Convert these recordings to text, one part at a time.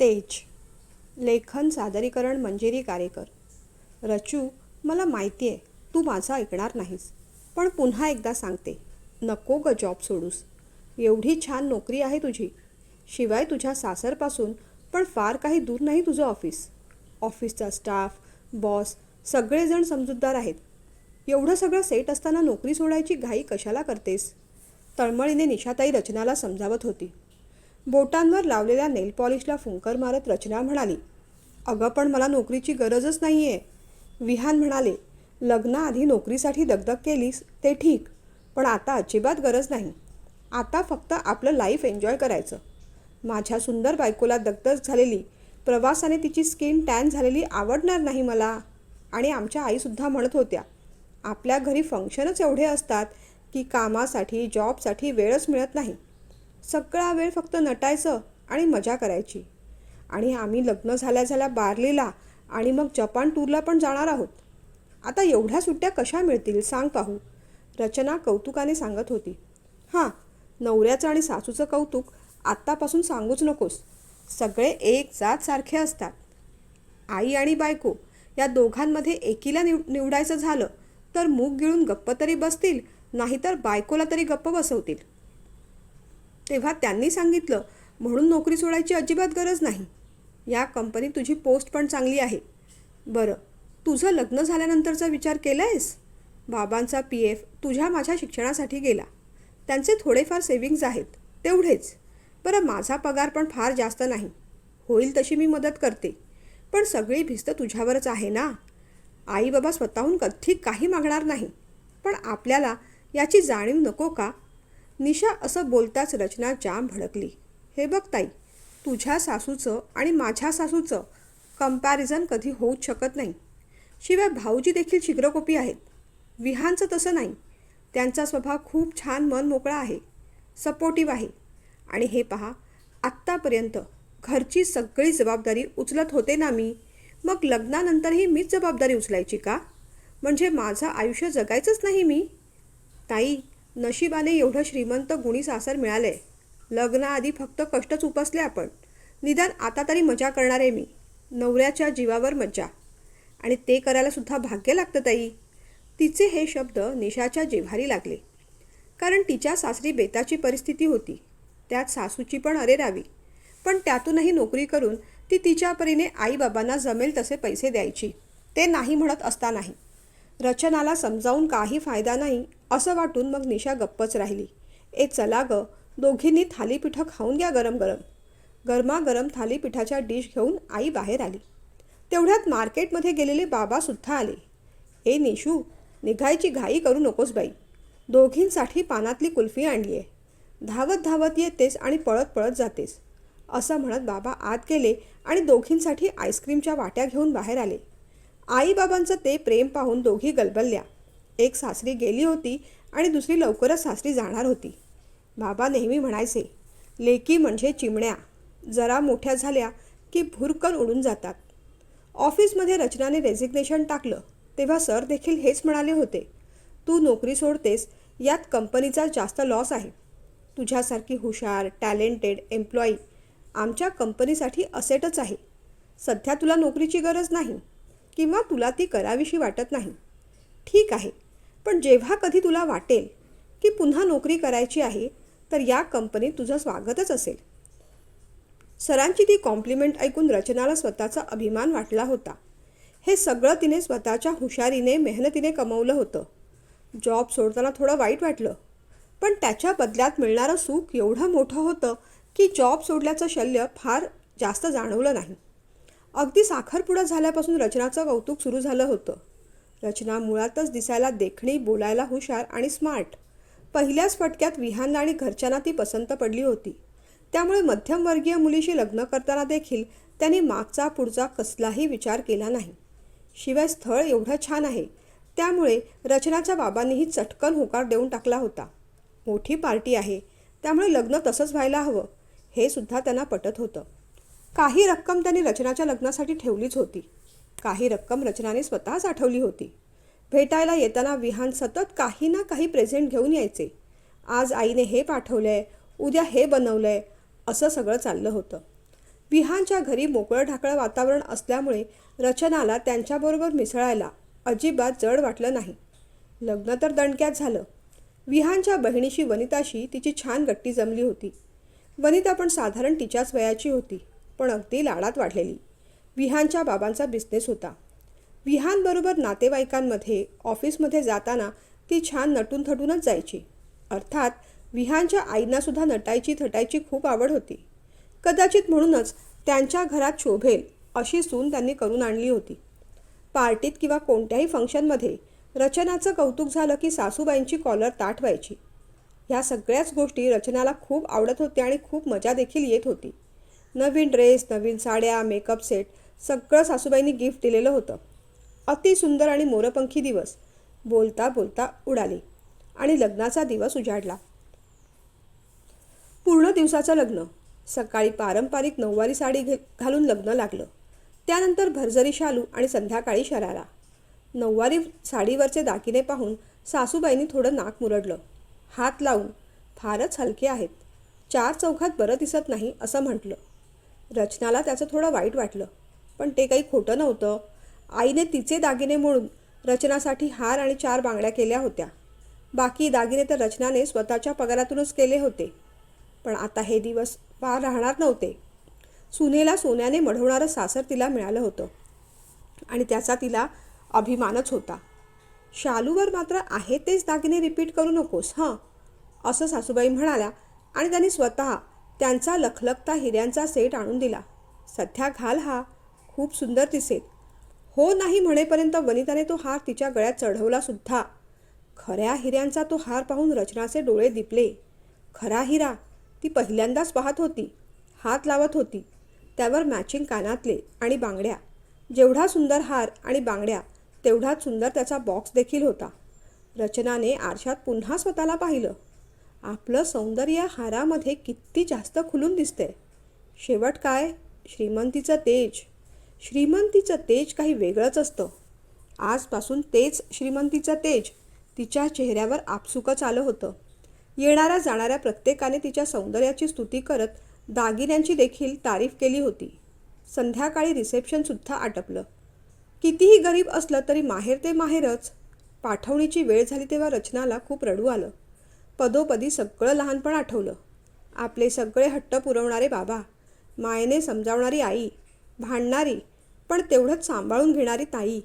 तेज. लेखन सादरीकरण मंजिरी कारेकर. रचू मला माहिती आहे तू माझं ऐकणार नाहीस पण पुन्हा एकदा सांगते नको ग जॉब सोडूस. एवढी छान नोकरी आहे तुझी. शिवाय तुझ्या सासरपासून पण फार काही दूर नाही तुझं ऑफिस ऑफिसचा स्टाफ बॉस सगळेजण समजूतदार आहेत. एवढं सगळं सेट असताना नोकरी सोडायची घाई कशाला करतेस? तळमळीने निशाताई रचनाला समजावत होती. बोटांवर लावलेल्या नेल पॉलिशला फुंकर मारत रचना म्हणाली अगं पण मला नोकरीची गरजच नाही आहे विहान म्हणाले लग्नाआधी नोकरीसाठी दगदग केलीस ते ठीक पण आता अजिबात गरज नाही. आता फक्त आपलं लाईफ एन्जॉय करायचं. माझ्या सुंदर बायकोला दगदग झालेली प्रवासाने तिची स्किन टॅन झालेली आवडणार नाही मला. आणि आमच्या आईसुद्धा म्हणत होत्या आपल्या घरी फंक्शनच एवढे असतात की कामासाठी जॉबसाठी वेळच मिळत नाही. सगळा वेळ फक्त नटायचं आणि मजा करायची. आणि आम्ही लग्न झाल्या झाल्या बार्लीला आणि मग जपान टूरला पण जाणार आहोत. आता एवढ्या सुट्ट्या कशा मिळतील सांग पाहू. रचना कौतुकाने सांगत होती. हां नवऱ्याचं आणि सासूचं कौतुक आत्तापासून सांगूच नकोस. सगळे एक जात सारखे असतात. आई आणि बायको या दोघांमध्ये एकीला निव निवडायचं झालं तर मूग गिळून गप्प तरी बसतील नाहीतर बायकोला तरी गप्प बसवतील. तेव्हा त्यांनी सांगितलं म्हणून नोकरी सोडायची अजिबात गरज नाही. या कंपनीत तुझी पोस्ट पण चांगली आहे. बरं तुझं लग्न झाल्यानंतरचा विचार केला आहेस बाबांचा पी एफ तुझ्या माझ्या शिक्षणासाठी गेला. त्यांचे थोडेफार सेविंग्ज आहेत तेवढेच. बरं माझा पगार पण फार जास्त नाही. होईल तशी मी मदत करते. पण सगळी भिस्त तुझ्यावरच आहे ना? आई बाबा स्वतःहून कधी काही मागणार नाही. पण आपल्याला याची जाणीव नको का? निशा असं बोलताच रचना जाम भडकली. हे बघ ताई तुझ्या सासूचं आणि माझ्या सासूचं कंपॅरिझन कधी होऊच शकत नाही. शिवाय भाऊजी देखील शिग्रकोपी आहेत. विहानचं तसं नाही. त्यांचा स्वभाव खूप छान मन मोकळा आहे. सपोर्टिव्ह आहे. आणि हे पहा आत्तापर्यंत घरची सगळी जबाबदारी उचलत होते ना मी? मग लग्नानंतरही मीच जबाबदारी उचलायची का? म्हणजे माझं आयुष्य जगायचंच नाही मी? ताई नशिबाने एवढं श्रीमंत गुणी सासर मिळाले. लग्नाआधी फक्त कष्टच उपसले आपण. निदान आता तरी मजा करणार आहे मी. नवऱ्याच्या जीवावर मज्जा. आणि ते करायला सुद्धा भाग्य लागतं ताई. तिचे हे शब्द निशाच्या जिव्हारी लागले. कारण तिच्या सासरी बेताची परिस्थिती होती. त्यात सासूची पण अरे रावी. पण त्यातूनही नोकरी करून ती तिच्या परीने आईबाबांना जमेल तसे पैसे द्यायची. ते नाही म्हणत असतानाही. रचनाला समजावून काही फायदा नाही असं वाटून मग निशा गप्पच राहिली. ए चला ग दोघींनी थालीपीठं खाऊन घ्या गरम गरम गरमागरम थालीपीठाच्या डिश घेऊन आई बाहेर आली. तेवढ्यात मार्केटमध्ये गेलेले बाबासुद्धा आले. ए निशू निघायची घाई करू नकोस बाई. दोघींसाठी पानातली कुल्फी आणली आहे धावत धावत येतेस आणि पळत पळत जातेस. असं म्हणत बाबा आत गेले आणि दोघींसाठी आईस्क्रीमच्या वाट्या घेऊन बाहेर आले. आईबाबांचं ते प्रेम पाहून दोघी गलबलल्या. एक सासरी गेली होती आणि दुसरी लवकरच सासरी जाणार होती. बाबा नेहमी म्हणायचे लेकी म्हणजे चिमण्या. जरा मोठ्या झाल्या की भुरकन उडून जातात. ऑफिसमध्ये रचनाने रेझिग्नेशन टाकलं तेव्हा सर देखील हेच म्हणाले होते तू नोकरी सोडतेस यात कंपनीचा जास्त लॉस आहे. तुझ्यासारखी हुशार टॅलेंटेड एम्प्लॉई आमच्या कंपनीसाठी असेटच आहे. सध्या तुला नोकरीची गरज नाही किंवा तुला ती करावीशी वाटत नाही. ठीक आहे पण जेव्हा कधी तुला वाटेल की पुन्हा नोकरी करायची आहे तर या कंपनीत तुझं स्वागतच असेल. सरांची ती कॉम्प्लिमेंट ऐकून रचनाला स्वतःचा अभिमान वाटला होता. हे सगळं तिने स्वतःच्या हुशारीने मेहनतीने कमवलं होतं. जॉब सोडताना थोडं वाईट वाटलं पण त्याच्या बदल्यात मिळणारं सुख एवढं मोठं होतं की जॉब सोडल्याचं शल्य फार जास्त जाणवलं नाही. अगदी साखरपुडा झाल्यापासून रचनाचं कौतुक सुरू झालं होतं. रचना मुळातच दिसायला देखणी बोलायला हुशार आणि स्मार्ट पहिल्याच फटक्यात विहानला आणि घरच्यांना ती पसंत पडली होती. त्यामुळे मध्यमवर्गीय मुलीशी लग्न करताना देखील त्यांनी मागचा पुढचा कसलाही विचार केला नाही. शिवाय स्थळ एवढं छान आहे त्यामुळे रचनाच्या बाबांनीही चटकन होकार देऊन टाकला होता. मोठी पार्टी आहे त्यामुळे लग्न तसंच व्हायला हवं हे सुद्धा त्यांना पटत होतं. काही रक्कम त्यांनी रचनाच्या लग्नासाठी ठेवलीच होती. काही रक्कम रचनाने स्वतःच आठवली होती. भेटायला येताना विहान सतत काही ना काही प्रेझेंट घेऊन यायचे. आज आईने हे पाठवलं आहे उद्या हे बनवलं आहे असं सगळं चाललं होतं. विहानच्या घरी मोकळं ढाकळं वातावरण असल्यामुळे रचनाला त्यांच्याबरोबर मिसळायला अजिबात जड वाटलं नाही. लग्न तर दणक्यात झालं. विहानच्या बहिणीशी वनिताशी तिची छान गट्टी जमली होती. वनिता पण साधारण तिच्याच वयाची होती पण अगदी लाडात वाढलेली. विहानच्या बाबांचा बिझनेस होता. विहानबरोबर नातेवाईकांमध्ये ऑफिसमध्ये जाताना ती छान नटून थटूनच जायची. अर्थात विहानच्या आईंनासुद्धा नटायची थटायची खूप आवड होती. कदाचित म्हणूनच त्यांच्या घरात शोभेल अशी सून त्यांनी करून आणली होती. पार्टीत किंवा कोणत्याही फंक्शनमध्ये रचनाचं कौतुक झालं की सासूबाईंची कॉलर ताठ व्हायची ह्या सगळ्याच गोष्टी रचनाला खूप आवडत होत्या आणि खूप मजा देखील येत होती. नवीन ड्रेस नवीन साड्या मेकअप सेट सगळं सासूबाईंनी गिफ्ट दिलेलं होतं. अति सुंदर आणि मोरपंखी दिवस. बोलता बोलता उडाली आणि लग्नाचा दिवस उजाडला. पूर्ण दिवसाचं लग्न. सकाळी पारंपरिक नऊवारी साडी घे घालून लग्न लागलं. त्यानंतर भरजरी शालू आणि संध्याकाळी शरारा. नऊवारी साडीवरचे दागिने पाहून सासूबाईंनी थोडं नाक मुरडलं. हात लावून फारच हलके आहेत. चार चौघात बरं दिसत नाही असं म्हटलं. रचनाला त्याचं थोडं वाईट वाटलं. पण ते काही खोटं नव्हतं. आईने तिचे दागिने म्हणून रचनासाठी हार आणि चार बांगड्या केल्या होत्या. बाकी दागिने तर रचनाने स्वतःच्या पगारातूनच केले होते. पण आता हे दिवस पार राहणार नव्हते. सुनेला सोन्याने मढवणारं सासर तिला मिळालं होतं. आणि त्याचा तिला अभिमानच होता. शालूवर मात्र आहे तेच दागिने रिपीट करू नकोस हां? असं सासूबाई म्हणाल्या आणि त्यांनी स्वतः त्यांचा लखलखता हिऱ्यांचा सेट आणून दिला. सध्या घाल हा. खूप सुंदर दिसेल. हो नाही म्हणेपर्यंत वनिताने तो हार तिच्या गळ्यात चढवला सुद्धा. खऱ्या हिऱ्यांचा तो हार पाहून रचनाचे डोळे दिपले. खरा हिरा ती पहिल्यांदाच पाहत होती. हात लावत होती. त्यावर मॅचिंग कानातले आणि बांगड्या. जेवढा सुंदर हार आणि बांगड्या तेवढाच सुंदर त्याचा बॉक्स देखील होता. रचनाने आरशात पुन्हा स्वतःला पाहिलं. आपलं सौंदर्य हारामध्ये किती जास्त खुलून दिसते शेवट काय? श्रीमंतीचं तेज. श्रीमंतीचं तेज काही वेगळंच असतं. आजपासून तेच श्रीमंतीचं तेज तिच्या चेहऱ्यावर आपसुकच आलं होतं. येणाऱ्या जाणाऱ्या प्रत्येकाने तिच्या सौंदर्याची स्तुती करत दागिन्यांची देखील तारीफ केली होती. संध्याकाळी रिसेप्शनसुद्धा आटपलं. कितीही गरीब असलं तरी माहेर ते माहेरच. पाठवणीची वेळ झाली तेव्हा रचनाला खूप रडू आलं. पदोपदी सगळं लहानपण आठवलं. आपले सगळे हट्ट पुरवणारे बाबा मायेने समजावणारी आई भांडणारी पण तेवढंच सांभाळून घेणारी ताई.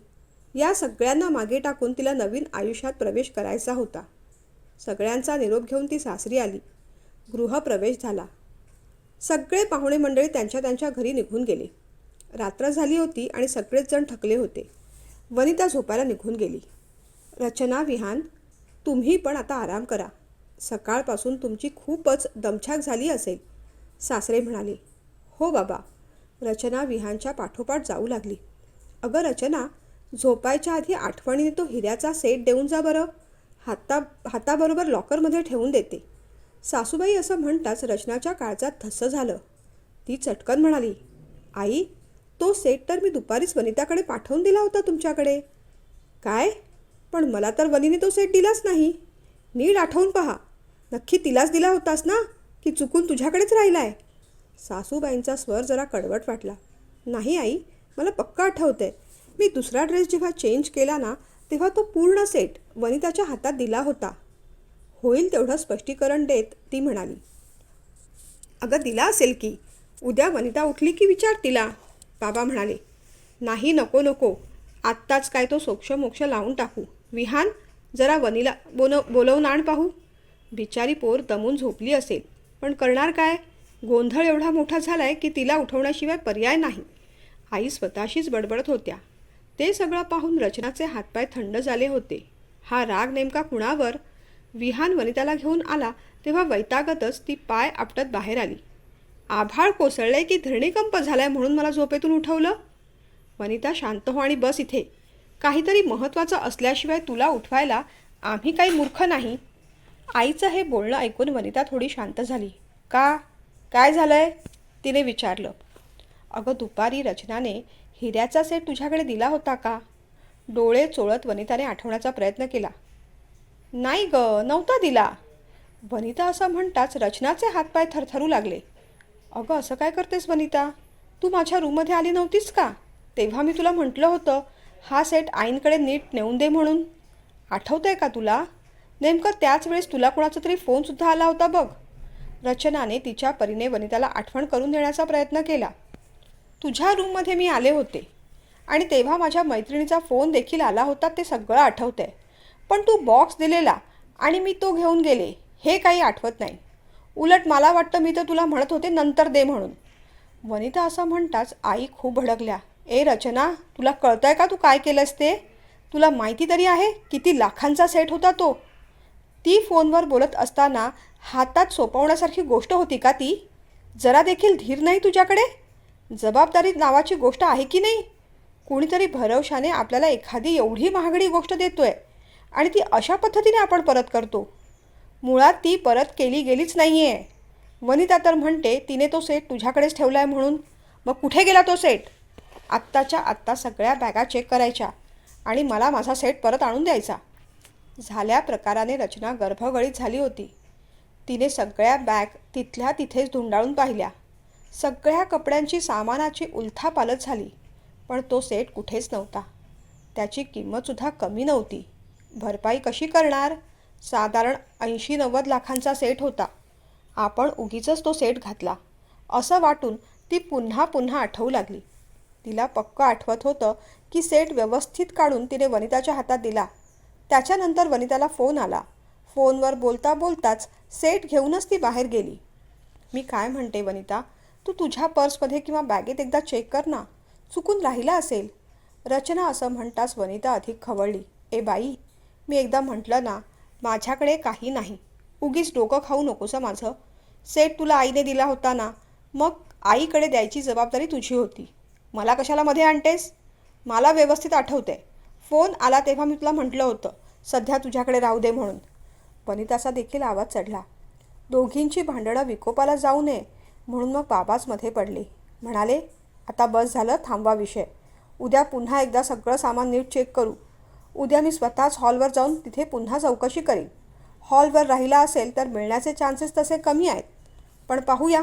या सगळ्यांना मागे टाकून तिला नवीन आयुष्यात प्रवेश करायचा होता. सगळ्यांचा निरोप घेऊन ती सासरी आली. गृहप्रवेश झाला. सगळे पाहुणे मंडळी त्यांच्या त्यांच्या घरी निघून गेले. रात्र झाली होती आणि सगळेच जण थकले होते. वनिता झोपायला निघून गेली. रचना विहान तुम्ही पण आता आराम करा. सकाळपासून तुमची खूपच दमछाक झाली असेल सासरे म्हणाले. हो बाबा. रचना विहानच्या पाठोपाठ जाऊ लागली. अगं रचना झोपायच्या आधी आठवणीने तो हिऱ्याचा सेट देऊन जा बरं. हाता हाताबरोबर लॉकरमध्ये ठेवून देते. सासूबाई असं म्हणताच रचनाच्या काळजात धस्स झालं. ती चटकन म्हणाली आई तो सेट तर मी दुपारीच वनिताकडे पाठवून दिला होता तुमच्याकडे. काय? पण मला तर वनीने तो सेट दिलाच नाही. नीट आठवून पहा. नक्की तिलाच दिला होतास ना? की चुकून तुझ्याकडेच राहिला आहे सासूबाईंचा स्वर जरा कडवट वाटला. नाही आई मला पक्का आठवते मी दुसरा ड्रेस जेव्हा चेंज केला ना तेव्हा तो पूर्ण सेट वनिताच्या हातात दिला होता. होईल तेवढं स्पष्टीकरण देत ती म्हणाली. अगं दिला असेल की. उद्या वनिता उठली की विचार तिला बाबा म्हणाले. नाही नको नको. आत्ताच काय तो सोक्ष मोक्ष लावून टाकू. विहान जरा वनीला बोन बोलवून आण पाहू. बिचारी पोर दमून झोपली असेल. पण करणार काय? गोंधळ एवढा मोठा झालाय की तिला उठवण्याशिवाय पर्याय नाही. आई स्वतःशीच बडबडत होत्या. ते सगळं पाहून रचनाचे हातपाय थंड झाले होते. हा राग नेमका कुणावर? विहान वनिताला घेऊन आला तेव्हा वैतागतच ती पाय आपटत बाहेर आली. आभाळ कोसळले की धरणीकंप झालाय म्हणून मला झोपेतून उठवलं? वनिता शांत हो आणि बस इथे. काहीतरी महत्त्वाचं असल्याशिवाय तुला उठवायला आम्ही काही मूर्ख नाही. आईचं हे बोलणं ऐकून वनिता थोडी शांत झाली. का? काय झालंय? तिने विचारलं. अगं दुपारी रचनाने हिऱ्याचा सेट तुझ्याकडे दिला होता का? डोळे चोळत वनिताने आठवण्याचा प्रयत्न केला. नाही ग नव्हता दिला. वनिता असं म्हणताच रचनाचे हातपाय थरथरू लागले. अगं असं काय करतेस वनिता? तू माझ्या रूममध्ये आली नव्हतीस का? तेव्हा मी तुला म्हटलं होतं हा सेट आईंकडे नीट नेऊन दे म्हणून. आठवतं आहे का तुला? नेमकं त्याच वेळेस तुला कोणाचा तरी फोनसुद्धा आला होता बघ. रचनाने तिच्या परीने वनिताला आठवण करून देण्याचा प्रयत्न केला. तुझ्या रूममध्ये मी आले होते. आणि तेव्हा माझ्या मैत्रिणीचा फोन देखील आला होता ते सगळं आठवतंय. पण तू बॉक्स दिलेला आणि मी तो घेऊन गेले हे काही आठवत नाही. उलट मला वाटतं मी तर तुला म्हणत होते नंतर दे म्हणून. वनिता असं म्हणताच आई खूप भडकल्या. ए रचना तुला कळतंय का तू काय केलंस ते? तुला माहिती तरी आहे किती लाखांचा सेट होता तो? ती फोनवर बोलत असताना हातात सोपवण्यासारखी गोष्ट होती का ती? जरा देखील धीर नाही तुझ्याकडे? जबाबदारी नावाची गोष्ट आहे की नाही? कुणीतरी भरवशाने आपल्याला एखादी एवढी महागडी गोष्ट देतोय आणि ती अशा पद्धतीने आपण परत करतो. मुळात ती परत केली गेलीच नाही आहे वनिता तर म्हणते तिने तो सेट तुझ्याकडेच ठेवला आहे म्हणून. मग कुठे गेला तो सेट? आत्ताच्या आत्ता सगळ्या बॅगा चेक करायच्या आणि मला माझा सेट परत आणून द्यायचा. झाल्या प्रकाराने रचना गर्भगळीत झाली होती. तिने सगळ्या बॅग तिथल्या तिथेच धुंडाळून पाहिल्या. सगळ्या कपड्यांची सामानाची उलथापालत झाली पण तो सेट कुठेच नव्हता. त्याची किंमतसुद्धा कमी नव्हती. भरपाई कशी करणार? साधारण ऐंशी नव्वद लाखांचा सेट होता. आपण उगीचच तो सेट घातला. असं वाटून ती पुन्हा पुन्हा आठवू लागली. तिला पक्क आठवत होतं की सेट व्यवस्थित काढून तिने वनिताच्या हातात दिला. त्याच्यानंतर वनिताला फोन आला. फोनवर बोलता बोलताच सेट घेऊनच ती बाहेर गेली. मी काय म्हणते वनिता? तू तुझ्या पर्समध्ये किंवा बॅगेत एकदा चेक कर ना. चुकून राहिला असेल. रचना असं म्हणताच वनिता अधिक खवळली. ए बाई मी एकदा म्हटलं ना माझ्याकडे काही नाही. उगीच डोकं खाऊ नकोस माझं. सेट तुला आईने दिला होता ना मग आईकडे द्यायची जबाबदारी तुझी होती. मला कशाला मध्ये आणतेस? मला व्यवस्थित आठवते फोन आला तेव्हा मी तुला म्हटलं होतं सध्या तुझ्याकडे राहू दे म्हणून. वनिताचा देखील आवाज चढला. दोघींची भांडणं विकोपाला जाऊ नये म्हणून मग बाबाच मध्ये पडले. म्हणाले आता बस झालं थांबवा विषय. उद्या पुन्हा एकदा सगळं सामान नीट चेक करू. उद्या मी स्वतःच हॉलवर जाऊन तिथे पुन्हा चौकशी करीन. हॉलवर राहिला असेल तर मिळण्याचे चान्सेस तसे कमी आहेत. पण पाहूया.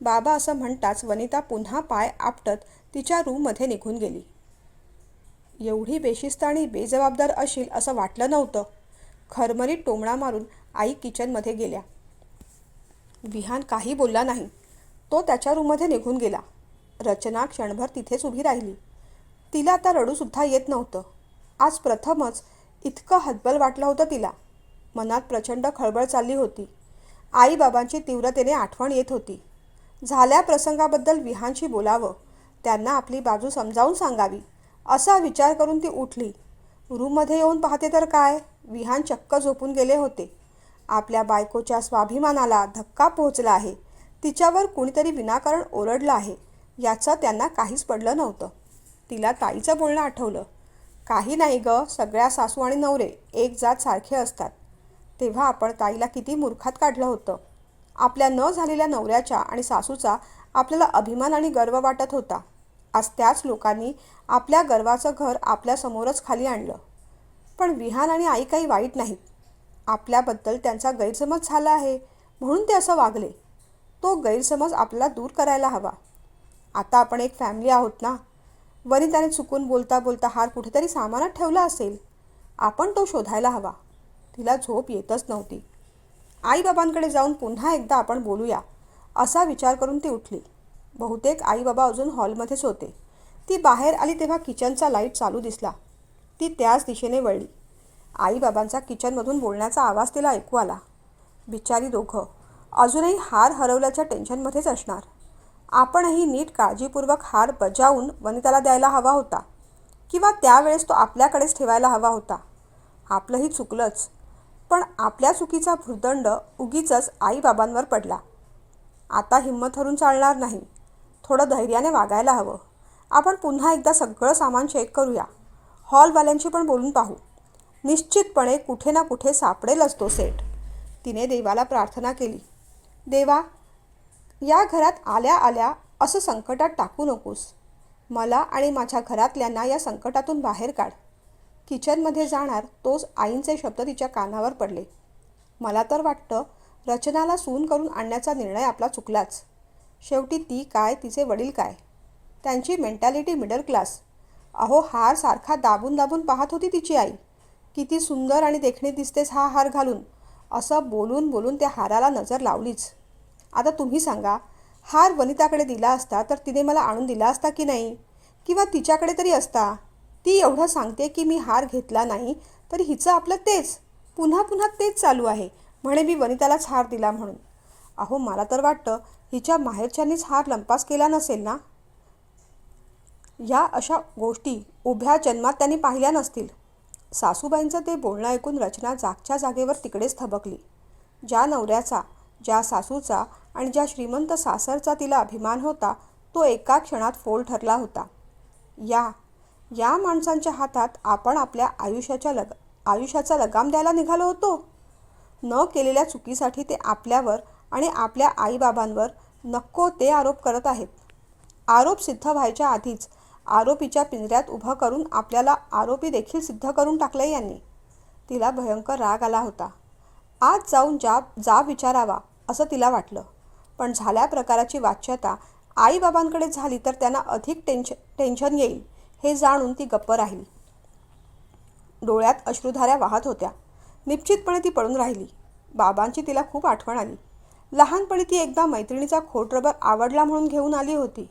बाबा असं म्हणताच वनिता पुन्हा पाय आपटत तिच्या रूममध्ये निघून गेली. एवढी बेशिस्त आणि बेजबाबदार असेल असं वाटलं नव्हतं. खरमरीत टोमणा मारून आई किचनमध्ये गेल्या. विहान काही बोलला नाही. तो त्याच्या रूममध्ये निघून गेला. रचना क्षणभर तिथेच उभी राहिली. तिला आता रडूसुद्धा येत नव्हतं. आज प्रथमच इतकं हतबल वाटलं होतं तिला. मनात प्रचंड खळबळ चालली होती. आईबाबांची तीव्रतेने आठवण येत होती. झाल्या प्रसंगाबद्दल विहानशी बोलावं त्यांना आपली बाजू समजावून सांगावी असा विचार करून ती उठली. रूममध्ये येऊन पाहते तर काय? विहान चक्क झोपून गेले होते. आपल्या बायकोच्या स्वाभिमानाला धक्का पोहोचला आहे. तिच्यावर कुणीतरी विनाकारण ओरडलं आहे. याचं त्यांना काहीच पडलं नव्हतं. तिला ताईचं बोलणं आठवलं. काही नाही ग सगळ्या सासू आणि नवरे एक जात सारखे असतात. तेव्हा आपण ताईला किती मूर्खात काढलं होतं. आपल्या न झालेल्या नवऱ्याच्या आणि सासूचा आपल्याला अभिमान आणि गर्व वाटत होता. आज त्याच लोकांनी आपल्या गर्वाचं घर आपल्यासमोरच खाली आणलं. पण विहान आणि आई काही वाईट नाहीत. आपल्याबद्दल त्यांचा गैरसमज झाला आहे म्हणून ते असं वागले. तो गैरसमज आपल्याला दूर करायला हवा. आता आपण एक फॅमिली आहोत ना? वनिताने चुकून बोलता बोलता हार कुठेतरी सामानात ठेवला असेल. आपण तो शोधायला हवा. तिला झोप येतच नव्हती. आईबाबांकडे जाऊन पुन्हा एकदा आपण बोलूया असा विचार करून ती उठली. बहुतेक आईबाबा अजून हॉलमध्येच होते. ती बाहेर आली तेव्हा किचनचा लाइट चालू दिसला. ती त्याच दिशेने वळली. आईबाबांचा किचनमधून बोलण्याचा आवाज तिला ऐकू आला. बिचारी दोघं. अजूनही हार हरवल्याच्या टेन्शनमध्येच असणार. आपणही नीट काळजीपूर्वक हार बजावून वनिताला द्यायला हवा होता. किंवा त्यावेळेस तो आपल्याकडेच ठेवायला हवा होता. आपलंही चुकलंच. पण आपल्या चुकीचा भुर्दंड उगीचच आईबाबांवर पडला. आता हिंमत हरून चालणार नाही. थोडं धैर्याने वागायला हवं. आपण पुन्हा एकदा सगळं सामान चेक करूया. हॉलवाल्यांशी पण बोलून पाहू. निश्चितपणे कुठे ना कुठे सापडेलच तो सेट तिने देवाला प्रार्थना केली. देवा या घरात आल्या आल्या असं संकटात टाकू नकोस. मला आणि माझ्या घरातल्यांना या संकटातून बाहेर काढ. किचनमध्ये जाणार तोच आईंचे शब्द तिच्या कानावर पडले. मला तर वाटतं रचनाला सून करून आणण्याचा निर्णय आपला चुकलाच. शेवटी ती काय तिचे वडील काय? त्यांची मेंटॅलिटी मिडल क्लास अहो हार सारखा दाबून दाबून पाहत होती तिची आई. किती सुंदर आणि देखणी दिसतेस हा हार घालून. असं बोलून बोलून त्या हाराला नजर लावलीच. आता तुम्ही सांगा हार वनिताकडे दिला असता तर तिने मला आणून दिला असता की नाही? किंवा तिच्याकडे तरी असता? ती एवढं सांगते की मी हार घेतला नाही तर हिचं आपलं तेच. पुन्हा पुन्हा तेच चालू आहे म्हणे मी वनितालाच हार दिला म्हणून. अहो मला तर वाटतं हिच्या माहेरच्यांनीच हार लंपास केला नसेल ना? या अशा गोष्टी उभ्या जन्मात त्यांनी पाहिल्या नसतील. सासूबाईंचं ते बोलणं ऐकून रचना जागच्या जागेवर तिकडेच थबकली. ज्या नवऱ्याचा ज्या सासूचा आणि ज्या श्रीमंत सासरचा तिला अभिमान होता तो एका क्षणात फोल ठरला होता. या या माणसांच्या हातात आपण आपल्या आयुष्याच्या लग आयुष्याचा लगाम द्यायला निघालो होतो? न केलेल्या चुकीसाठी ते आपल्यावर आणि आपल्या आईबाबांवर नको ते आरोप करत आहेत. आरोप सिद्ध व्हायच्या आधीच आरोपीच्या पिंजऱ्यात उभं करून आपल्याला आरोपी देखील सिद्ध करून टाकले यांनी. तिला भयंकर राग आला होता. आज जाऊन जा जा विचारावा असं तिला वाटलं. पण झाल्या प्रकाराची वाच्यता आईबाबांकडे झाली तर त्यांना अधिक टेन्शन टेन्शन येईल हे जाणून ती गप्प राहिली. डोळ्यात अश्रुधाऱ्या वाहत होत्या. निश्चितपणे ती पडून राहिली. बाबांची तिला खूप आठवण आली. लहानपणी ती एकदा मैत्रिणीचा खोट रबर आवडला म्हणून घेऊन आली होती.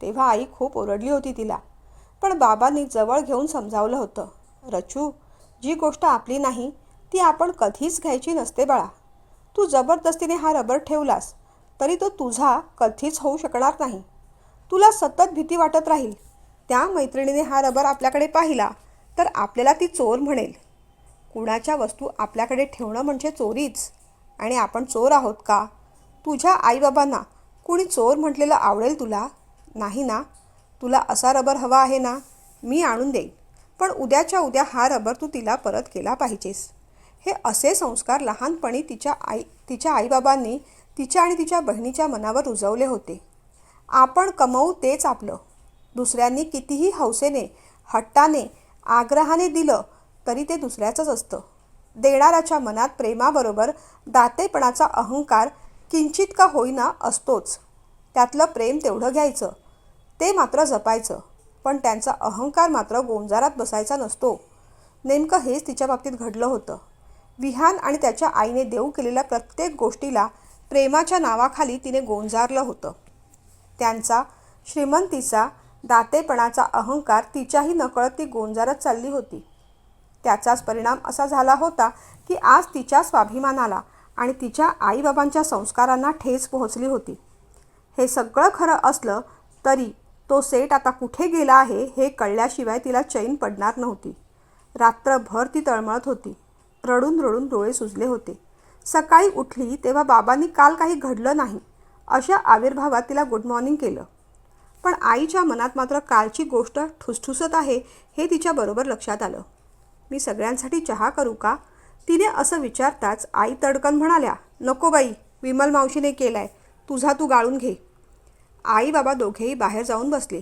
तेव्हा आई खूप ओरडली होती तिला. पण बाबांनी जवळ घेऊन समजावलं होतं. रचू जी गोष्ट आपली नाही ती आपण कधीच घ्यायची नसते बाळा. तू जबरदस्तीने हा रबर ठेवलास तरी तो तुझा कधीच होऊ शकणार नाही. तुला सतत भीती वाटत राहील. त्या मैत्रिणीने हा रबर आपल्याकडे पाहिला तर आपल्याला ती चोर म्हणेल. कुणाच्या वस्तू आपल्याकडे ठेवणं म्हणजे चोरीच. आणि आपण चोर आहोत का? तुझ्या आईबाबांना कुणी चोर म्हटलेलं आवडेल तुला? नाही ना? तुला असा रबर हवा आहे ना? मी आणून देईन. पण उद्याच्या उद्या हा रबर तू तिला परत केला पाहिजेस. हे असे संस्कार लहानपणी तिच्या आई तिच्या आईबाबांनी तिच्या आणि तिच्या बहिणीच्या मनावर रुजवले होते. आपण कमवू तेच आपलं. दुसऱ्यांनी कितीही हौसेने हट्टाने आग्रहाने दिलं तरी ते दुसऱ्याचंच असतं. देणाऱ्याच्या मनात प्रेमाबरोबर दातेपणाचा अहंकार किंचित का होईना असतोच. त्यातलं प्रेम तेवढं घ्यायचं. ते मात्र जपायचं. पण त्यांचा अहंकार मात्र गोंजारात बसायचा नसतो. नेमकं हेच तिच्या बाबतीत घडलं होतं. विहान आणि त्याच्या आईने देऊ केलेल्या प्रत्येक गोष्टीला प्रेमाच्या नावाखाली तिने गोंजारलं होतं. त्यांचा श्रीमंतीचा दातेपणाचा अहंकार तिच्याही नकळत ती गोंजारत चालली होती. त्याचाच परिणाम असा झाला होता की आज तिच्या स्वाभिमानाला आणि तिच्या आईबाबांच्या संस्कारांना ठेच पोहोचली होती. हे सगळं खरं असलं तरी तो सेट आता कुठे गेला आहे हे कळल्याशिवाय तिला चैन पडणार नव्हती. रात्रभर ती तळमळत होती. रडून रडून डोळे सुजले होते. सकाळी उठली तेव्हा बाबांनी काल काही घडलं नाही अशा आविर्भावात तिला गुड मॉर्निंग केलं. पण आईच्या मनात मात्र कालची गोष्ट ठुसठुसत आहे हे तिच्याबरोबर लक्षात आलं. मी सगळ्यांसाठी चहा करू का? तिने असं विचारताच आई तडकन म्हणाल्या नको बाई विमल मावशीने केलाय. तुझा तू गाळून घे. आई बाबा दोघेही बाहेर जाऊन बसले.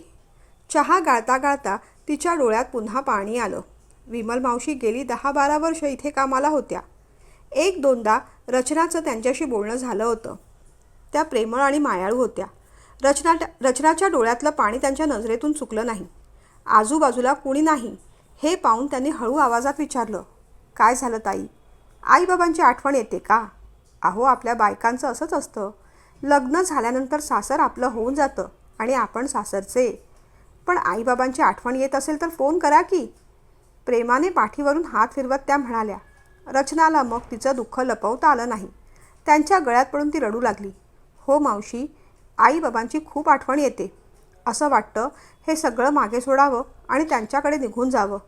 चहा गाळता गाळता तिच्या डोळ्यात पुन्हा पाणी आलं. विमल मावशी गेली दहा बारा वर्ष इथे कामाला होत्या. एक दोनदा रचनाचं त्यांच्याशी बोलणं झालं होतं. त्या प्रेमळ आणि मायाळू होत्या. रचना रचनाच्या डोळ्यातलं पाणी त्यांच्या नजरेतून चुकलं नाही. आजूबाजूला कुणी नाही. हे पाहून त्यांनी हळू आवाजात विचारलं काय झालं ताई? आईबाबांची आठवण येते का? अहो आपल्या बायकांचं असंच असतं. लग्न झाल्यानंतर सासर आपलं होऊन जातं आणि आपण सासरचे. पण आईबाबांची आठवण येत असेल तर फोन करा की. प्रेमाने पाठीवरून हात फिरवत त्या म्हणाल्या रचनाला मग तिचं दुःख लपवता आलं नाही. त्यांच्या गळ्यात पडून ती रडू लागली. हो मावशी आईबाबांची खूप आठवण येते. असं वाटतं हे सगळं मागे सोडावं. आणि त्यांच्याकडे निघून जावं.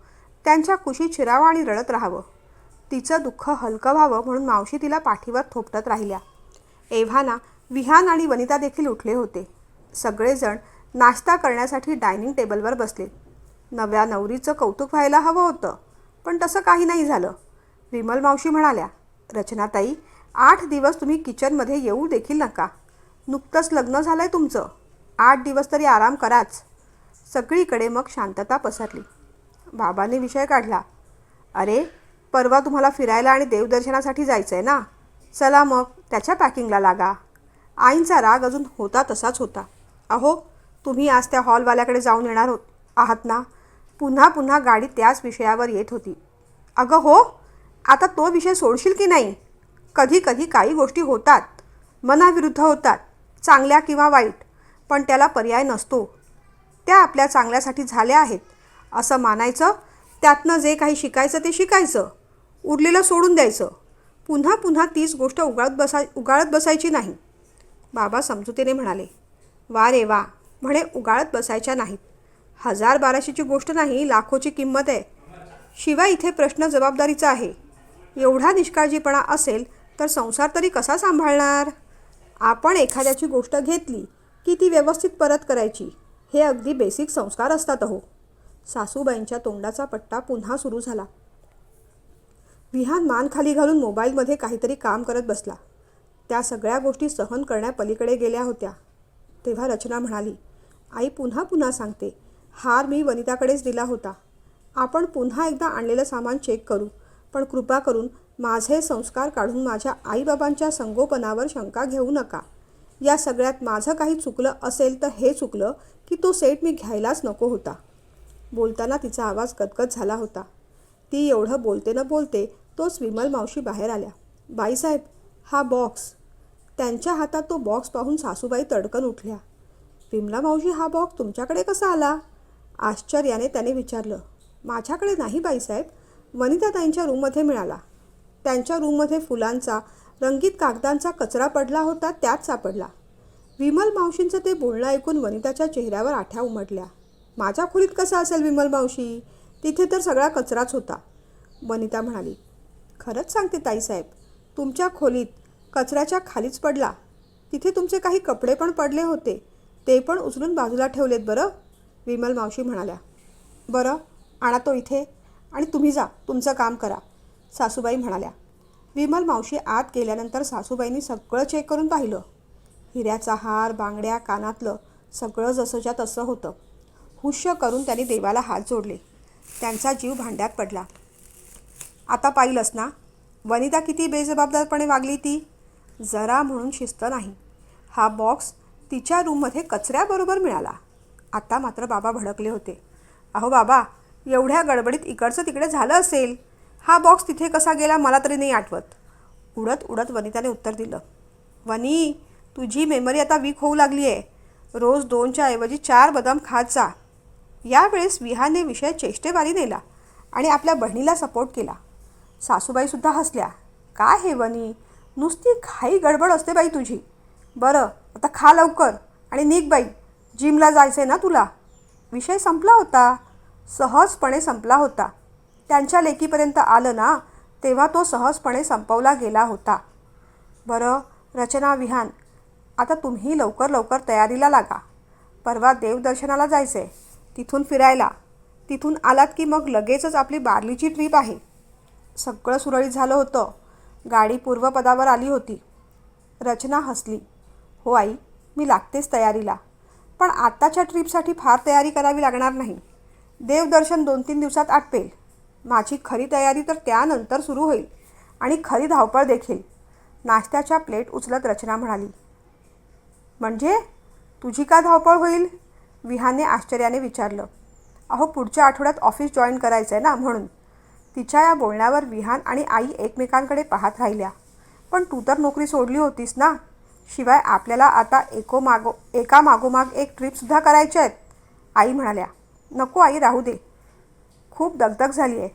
त्यांच्या कुशी चिरावं आणि रडत राहावं. तिचं दुःख हलकं व्हावं म्हणून मावशी तिला पाठीवर थोपटत राहिल्या. एव्हाना विहान आणि वनिता देखील उठले होते. सगळेजण नाश्ता करण्यासाठी डायनिंग टेबलवर बसले. नव्या नवरीचं कौतुक व्हायला हवं होतं पण तसं काही नाही झालं. विमल मावशी म्हणाल्या रचनाताई आठ दिवस तुम्ही किचनमध्ये येऊ देखील नका. नुकतंच लग्न झालं आहे तुमचं. आठ दिवस तरी आराम कराच. सगळीकडे मग शांतता पसरली. बाबांनी विषय काढला. अरे परवा तुम्हाला फिरायला आणि देवदर्शनासाठी जायचं आहे ना? चला मग त्याच्या पॅकिंगला लागा. आईंचा राग अजून होता तसाच होता. अहो तुम्ही आज त्या हॉलवाल्याकडे जाऊन येणार होत आहात ना? पुन्हा पुन्हा गाडी त्याच विषयावर येत होती. अगं हो आता तो विषय सोडशील की नाही? कधी कधी काही गोष्टी होतात. मनाविरुद्ध होतात चांगल्या किंवा वाईट पण त्याला पर्याय नसतो. त्या आपल्या चांगल्यासाठी झाल्या आहेत. असं मानायचं त्यातनं जे काही शिकायचं ते शिकायचं. उरलेलं सोडून द्यायचं. पुन्हा पुन्हा तीच गोष्ट उगाळत बसाय उगाळत बसायची नाही. बाबा समजुतीने म्हणाले वा रे वा म्हणे उगाळत बसायच्या नाहीत. हजार बाराशेची गोष्ट नाही लाखोची किंमत आहे. शिवाय इथे प्रश्न जबाबदारीचा आहे. एवढा निष्काळजीपणा असेल तर संसार तरी कसा सांभाळणार? आपण एखाद्याची गोष्ट घेतली की ती व्यवस्थित परत करायची. हे अगदी बेसिक संस्कार असतात अहो. सासूबाईंच्या तोंडाचा पट्टा पुन्हा सुरू झाला. विहान मान खाली घालून मोबाईलमध्ये काहीतरी काम करत बसला. त्या सगळ्या गोष्टी सहन करण्यापलीकडे गेल्या होत्या. तेव्हा रचना म्हणाली आई पुन्हा पुन्हा सांगते. हार मी वनिताकडेच दिला होता. आपण पुन्हा एकदा आणलेलं सामान चेक करू. पण कृपा करून माझे संस्कार काढून माझ्या आईबाबांच्या संगोपनावर शंका घेऊ नका. या सगळ्यात माझं काही चुकलं असेल तर हे चुकलं की तो सेट मी घ्यायलाच नको होता. बोलताना तिचा आवाज गदगद झाला होता. ती एवढं बोलते न बोलते तोच विमल मावशी बाहेर आल्या. बाईसाहेब हा बॉक्स त्यांच्या हातात तो बॉक्स पाहून सासूबाई तडकन उठल्या. विमला मावशी हा बॉक्स तुमच्याकडे कसा आला? आश्चर्याने त्याने विचारलं. माझ्याकडे नाही बाईसाहेब. वनिताताईंच्या रूममध्ये मिळाला. त्यांच्या रूममध्ये फुलांचा रंगीत कागदांचा कचरा पडला होता त्यात सापडला. विमल मावशींचं ते बोलणं ऐकून वनिताच्या चेहऱ्यावर आठ्या उमटल्या. माझ्या खोलीत कसा असेल विमल मावशी? तिथे तर सगळा कचराच होता. वनिता म्हणाली खरंच सांगते ताईसाहेब तुमच्या खोलीत कचऱ्याच्या खालीच पडला. तिथे तुमचे काही कपडे पण पडले होते. ते पण उचलून बाजूला ठेवलेत बरं? विमल मावशी म्हणाल्या बरं आणा तो इथे आणि तुम्ही जा तुमचं काम करा. सासूबाई म्हणाल्या विमल मावशी आत गेल्यानंतर सासूबाईंनी सगळं चेक करून पाहिलं. हिऱ्याचा हार बांगड्या कानातलं सगळं जसंच्या तसं होतं. हुश्य करून त्यांनी देवाला हात जोडले. त्यांचा जीव भांड्यात पडला. आता पाहिलंस ना? वनिता किती बेजबाबदारपणे वागली ती? जरा म्हणून शिस्त नाही. हा बॉक्स तिच्या रूममध्ये कचऱ्याबरोबर मिळाला. आता मात्र बाबा भडकले होते. अहो बाबा एवढ्या गडबडीत इकडचं तिकडे झालं असेल? हा बॉक्स तिथे कसा गेला मला तरी नाही आठवत. उडत उडत वनिताने उत्तर दिलं वनी तुझी मेमरी आता वीक होऊ लागली आहे रोज दोनच्या ऐवजी चार बदाम खात जा. यावेळेस विहाने विषय चेष्टेवारी नेला आणि आपल्या बहिणीला सपोर्ट केला. सासूबाईसुद्धा हसल्या काय हे वनी? नुसती घाई गडबड असते बाई तुझी. बरं आता खा लवकर आणि निघ बाई. जिमला जायचं आहे ना तुला. विषय संपला होता. सहजपणे संपला होता. त्यांच्या लेकीपर्यंत आलं ना तेव्हा तो सहजपणे संपवला गेला होता. बरं रचना विहान आता तुम्ही लवकर लवकर तयारीला लागा. परवा देवदर्शनाला जायचं. आहे तिथून फिरायला. तिथून आलात की मग लगेचच आपली बार्लीची ट्रीप आहे. सगळं सुरळीत झालं होतं. गाडी पूर्वपदावर आली होती. रचना हसली. हो आई मी लागतेच तयारीला. पण आत्ताच्या ट्रीपसाठी फार तयारी करावी लागणार नाही. देवदर्शन दोन तीन दिवसात आटपेल. माझी खरी तयारी तर त्यानंतर सुरू होईल आणि खरी धावपळ देखील. नाश्त्याच्या प्लेट उचलत रचना म्हणाली. म्हणजे? तुझी का धावपळ होईल? विहाने आश्चर्याने विचारलं. अहो पुढच्या आठवड्यात ऑफिस जॉईन करायचं आहे ना म्हणून. तिच्या या बोलण्यावर विहान आणि आई एकमेकांकडे पाहत राहिल्या. पण तू तर नोकरी सोडली होतीस ना? शिवाय आपल्याला आता एको मागो एका मागोमाग एक ट्रिपसुद्धा करायच्या आहेत. आई म्हणाल्या. नको आई राहू दे. खूप दगदग झाली आहे.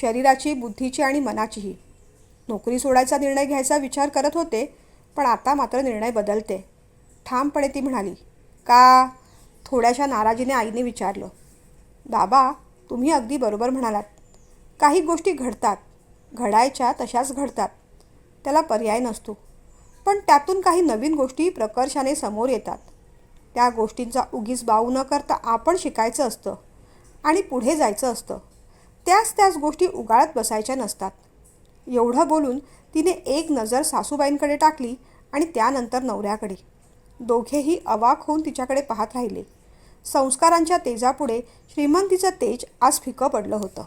शरीराची बुद्धीची आणि मनाचीही. नोकरी सोडायचा निर्णय घ्यायचा विचार करत होते पण आता मात्र निर्णय बदलते. ठामपणे ती म्हणाली का? थोड्याशा नाराजीने आईने विचारलं. बाबा तुम्ही अगदी बरोबर म्हणालात. काही गोष्टी घडतात. घडायच्या तशाच घडतात. त्याला पर्याय नसतो. पण त्यातून काही नवीन गोष्टी प्रकर्षाने समोर येतात. त्या गोष्टींचा उगीच बाऊ न करता आपण शिकायचं असतं. आणि पुढे जायचं असतं. त्याच त्याच गोष्टी उगाळत बसायच्या नसतात. एवढं बोलून तिने एक नजर सासूबाईंकडे टाकली आणि त्यानंतर नवऱ्याकडे. दोघेही अवाक होऊन तिच्याकडे पाहत राहिले. संस्कारांच्या तेजापुढे श्रीमंतीचं तेज आज फिकं पडलं होतं.